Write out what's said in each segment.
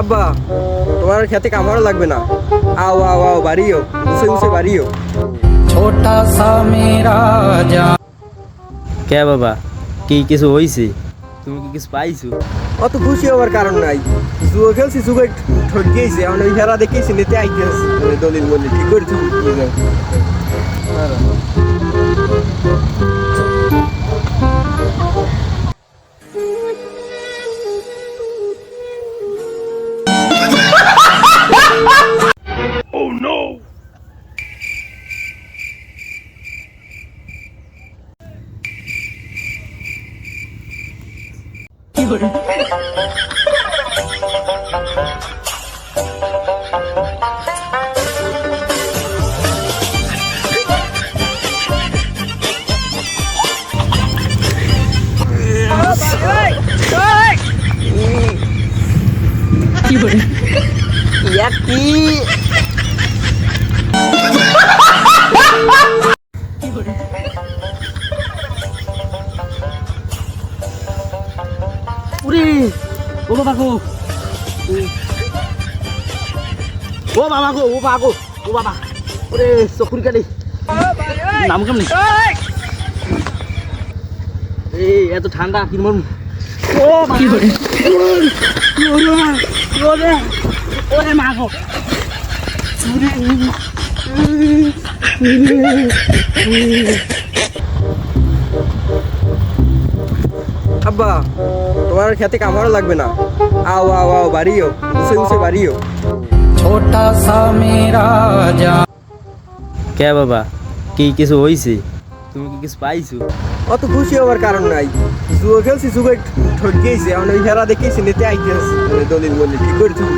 আব্বা তোমার খেতে কামড় লাগবে না। আও আও আও বাড়িও উসে বাড়িও। ছোটা সা মেরা যা কে বাবা কি কিছু হইছে? তুমি কি কিছু পাইছো? অত খুশি হওয়ার কারণ নাই। জুয়া খেলছি জুয়ে ঠকিয়েছি আমরা ওই খেলা দেখেছি নিতে আইতেছি মানে দলিল বলি ঠিক করে কি জানো? ইয়ার কি উরে ও বাবা গো ও বাবা গো ও বাবা গো ও বাবা ওরে চকুরি কালি নাম কেমনি এই এত ঠান্ডা কি মন ও কি করে ওরে ওরে ওরে মা গো আব্বা তোমার খেতে কামড় লাগবে না। আও আও আও বাড়িও উসে উসে বাড়িও। ছোটা সা মেরা কে বাবা কি কিছু হইছে? তুমি কি কিছু পাইছো? অত খুশি হওয়ার কারণ নাই। জুয়া খেলছি জুয়ে ঠকিয়েছি এখন ওই খেলা দেখেছি নিতে আইতেছি মানে দলিল বলি ঠিক করে তুমি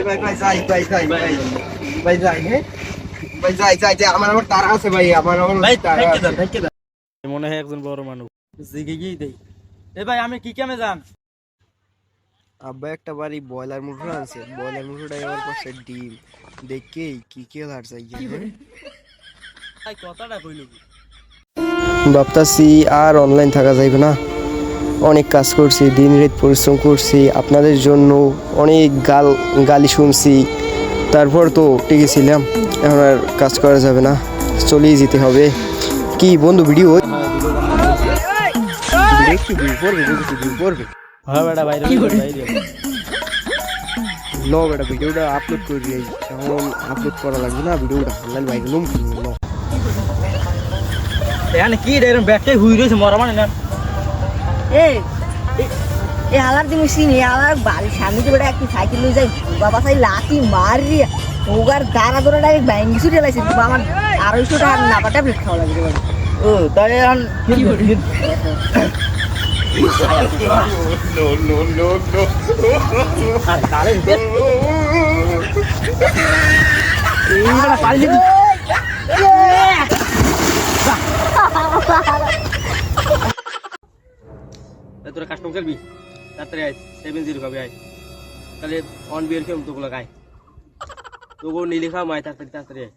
ভাই ভাই ভাই যাই ভাই যাই ভাই। ভাই যাই হ্যাঁ? ভাই যাই যাই যাই আমার আমার তারা আছে ভাই আমার আমার তারা মনে হয় একজন বড় মানুষ। জিগে গিয়ে দেই। এ ভাই আমি কি কামে যান? আব্বা একটা বাড়ি ব্রয়লার মুরগি আছে ব্রয়লার মুরগিটা এবার পাশে ডিম। দেখেই কি কে হার চাই ভাই? কথাটা কইল ভাবতাছি আর অনলাইন থাকা যাইবে না। অনেক কাজ করছি দিন রাত পরিশ্রম করছি আপনাদের জন্য অনেক গাল গালি শুনছি। তারপর তো টিকে ছিলাম এখন আর কাজ করা যাবে না চলেই যেতে হবে। কি বন্ধু ভিডিও? হ্যাঁ বেটা ভিডিওটা আপলোড করে এখন আপলোড করা লাগবে না ভিডিওটা অনলাইন এখানে কি রে ব্যাগটাই হুই রয়েছে মরা মানে না। এই এ হালার দিন সিনি হালার বাড়ির সামনে বেটা একটি সাইকেল নিয়ে যাই বাবা সাই লাতি মারি ওগার দাঁড়া ধরে ডাইরেক্ট ব্যাঙ্গি ছুটে লাইছে আমার আড়াইশো টাকা নাপা ট্যাবলেট খাওয়া লাগে বাবা। ও তাই এখন কি তোরা কাস্টম খেলবি? তাড়াতাড়ি আয় সেভেন জিরো খাবি আয়। তাহলে অন বিয়ার খেলুম তোগুলো গায় তোকে নীলি খাও মায় তাড়াতাড়ি তাড়াতাড়ি আয়।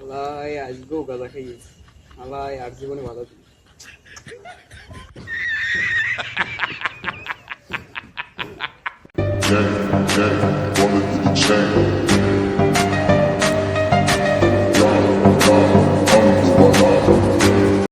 আলাই আজকেও গাঁজা খাইয়ে। আলাই আর জীবনে ভালো Wanna be the champ. God, God.